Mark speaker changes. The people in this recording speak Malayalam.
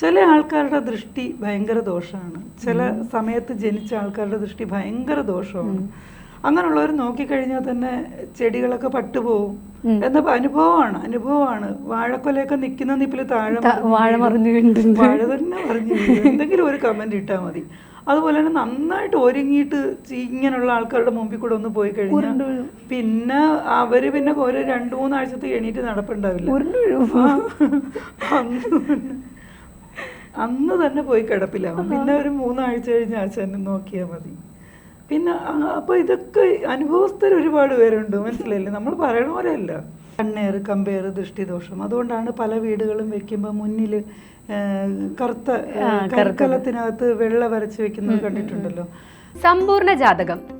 Speaker 1: ചില ആൾക്കാരുടെ ദൃഷ്ടി ഭയങ്കര ദോഷമാണ്. ചില സമയത്ത് ജനിച്ച ആൾക്കാരുടെ ദൃഷ്ടി ഭയങ്കര ദോഷമാണ്. അങ്ങനെയുള്ളവർ നോക്കിക്കഴിഞ്ഞാൽ തന്നെ ചെടികളൊക്കെ പട്ടുപോകും എന്ന അനുഭവമാണ് അനുഭവമാണ്. വാഴക്കൊലയൊക്കെ നിൽക്കുന്ന നിപ്പിൽ താഴെ
Speaker 2: വാഴ മറിഞ്ഞു
Speaker 1: വാഴ തന്നെ മറിഞ്ഞു എന്തെങ്കിലും ഒരു കമന്റ് ഇട്ടാൽ മതി. അതുപോലെ തന്നെ നന്നായിട്ട് ഒരുങ്ങിയിട്ട് ഇങ്ങനെയുള്ള ആൾക്കാരുടെ മുമ്പിൽ കൂടെ ഒന്ന് പോയി കഴിഞ്ഞാൽ പിന്നെ അവർ പിന്നെ ഒരു രണ്ടു മൂന്നാഴ്ചത്തെ എണീറ്റ് നടപ്പുണ്ടാവില്ല. അന്ന് തന്നെ- പോയി കിടപ്പിലാവും പിന്നെ ഒരു മൂന്നാഴ്ച കഴിഞ്ഞ് ആശാനെ നോക്കിയാൽ മതി. പിന്നെ അപ്പൊ ഇതൊക്കെ അനുഭവസ്ഥർ ഒരുപാട് പേരുണ്ട് മനസ്സിലായില്ലേ? നമ്മൾ പറയണ പോലെയല്ല. കണ്ണേറ് കമ്പേറ് ദൃഷ്ടിദോഷം. അതുകൊണ്ടാണ് പല വീടുകളും വെക്കുമ്പോൾ മുന്നിൽ കറുത്ത
Speaker 2: ആ,
Speaker 1: കറുക്കലത്തിനകത്ത് വെള്ള വരച്ച് വെക്കുന്നത് കണ്ടിട്ടുണ്ടല്ലോ.
Speaker 2: സമ്പൂർണ ജാതകം.